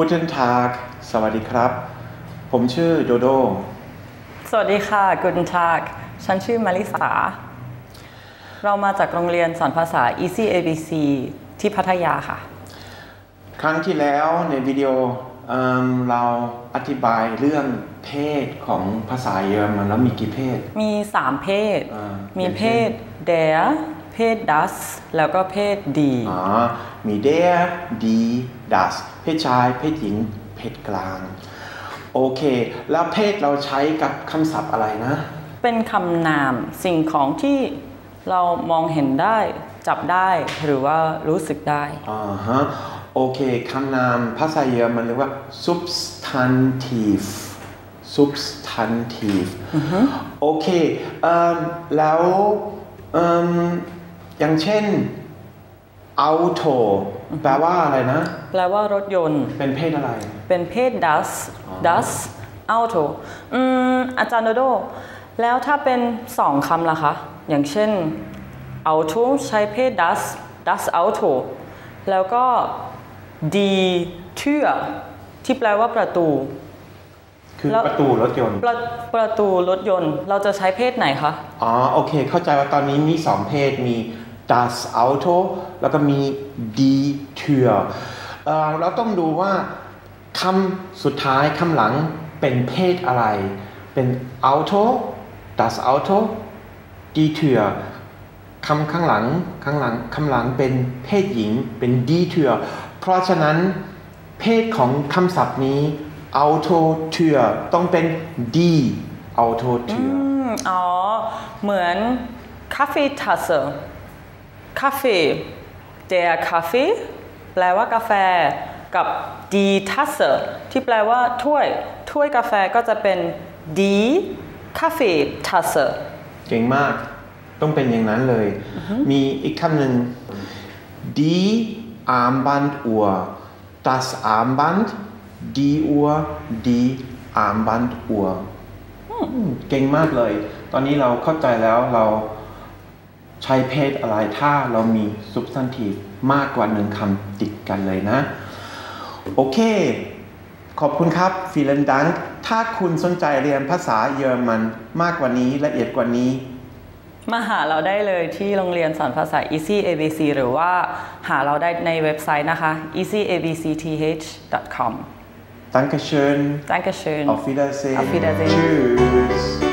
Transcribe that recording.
Guten Tag สวัสดีครับ ผมชื่อโดโด สวัสดีค่ะ Guten Tag ฉันชื่อมาริสา เรามาจากโรงเรียนสอนภาษา Easy ABC ที่พัทยาค่ะ ครั้งที่แล้วในวิดีโอเอิ่มเราอธิบายเรื่องเพศของภาษาเยอรมันแล้วมีกี่เพศมี 3 เพศ อ่ามีอย่างเพเช่นศ der เพศ das แล้วก็เพศ die อ๋อมี der die das เพศชาย เพศหญิง เพศกลาง โอเค แล้วเพศเราใช้กับคำศัพท์อะไรนะ เป็นคำนามสิ่งของที่เรามองเห็นได้จับได้หรือว่ารู้สึกได้อ่าฮะโอเคคำนามภาษาเยอรมันเรียกว่า substantive substantive โอเคเอิ่มแล้วเอิ่มอย่างเช่น auto แปลว่าอะไรนะ แปลว่ารถยนต์ เป็นเพศอะไร เป็นเพศ das das auto อืมอาจารย์โดโด แล้วถ้าเป็นสองคำล่ะคะ อย่างเช่น auto ใช้เพศ das das auto แล้วก็ die Tür ที่แปลว่าประตู คือแล้วประตูรถยนต์ ประประตูรถยนต์ เราจะใช้เพศไหนคะ อ๋อ โอเค เข้าใจว่าตอนนี้มีสองเพศ มี das Auto แล้วก็มี die Tür เอ่อเราต้องดูว่าคำสุดท้ายคำหลังเป็นเพศอะไร เป็น Auto das Auto die Tür คำข้างหลังข้างหลังคำหลังเป็นเพศหญิงเป็น die Tür เพราะฉะนั้นเพศของคำศัพท์นี้ Auto Tür ต้องเป็น die Auto Tür อืมอ๋อ เหมือน Kaffeetasse คาเฟ่ der Kaffee แปลว่ากาแฟกับ die Tasse ที่แปลว่าถ้วย ถ้วยกาแฟก็จะเป็น die Kaffeetasse เก่งมาก ต้องเป็นอย่างนั้นเลย มีอีกคำหนึ่ง die Armbanduhr das Armband die Uhr die Armbanduhr อืมเก่งมากเลย ตอนนี้เราเข้าใจแล้วเรา ใช้เพศอะไรถ้าเรามี substantive มากกว่าหนึ่งคำติดกันเลยนะ โอเค ขอบคุณครับ vielen Dank ถ้าคุณสนใจเรียนภาษาเยอรมันมากกว่านี้ละเอียดกว่านี้มาหาเราได้เลยที่โรงเรียนสอนภาษา Easy ABC หรือว่าหาเราได้ในเว็บไซต์นะคะ easyabcth.com Dankeschön Dankeschön Auf Wiedersehen Auf Wiedersehen. Tschüss